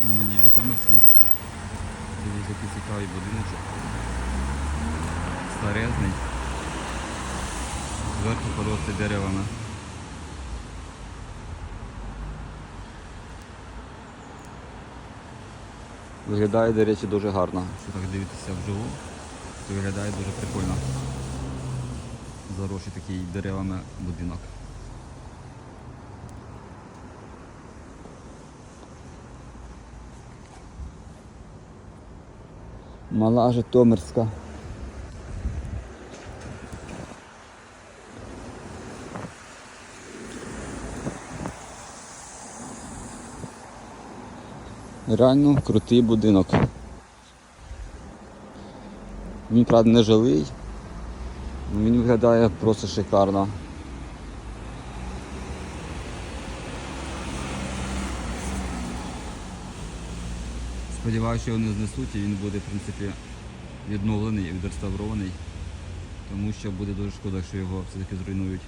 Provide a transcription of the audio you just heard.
Житомирський. Дивіться, який цікавий будиночок. Старезний. Зверху порости деревами. Виглядає, до речі, дуже гарно. Якщо так дивитися вживу, то виглядає дуже прикольно. Заросший такий деревами будинок. Мала Житомирська. Реально крутий будинок. Він, правда, не жилий. Він виглядає просто шикарно. Сподіваюся, що його не знесуть і він буде, в принципі, відновлений і відреставрований. Тому що буде дуже шкода, якщо його все-таки зруйнують.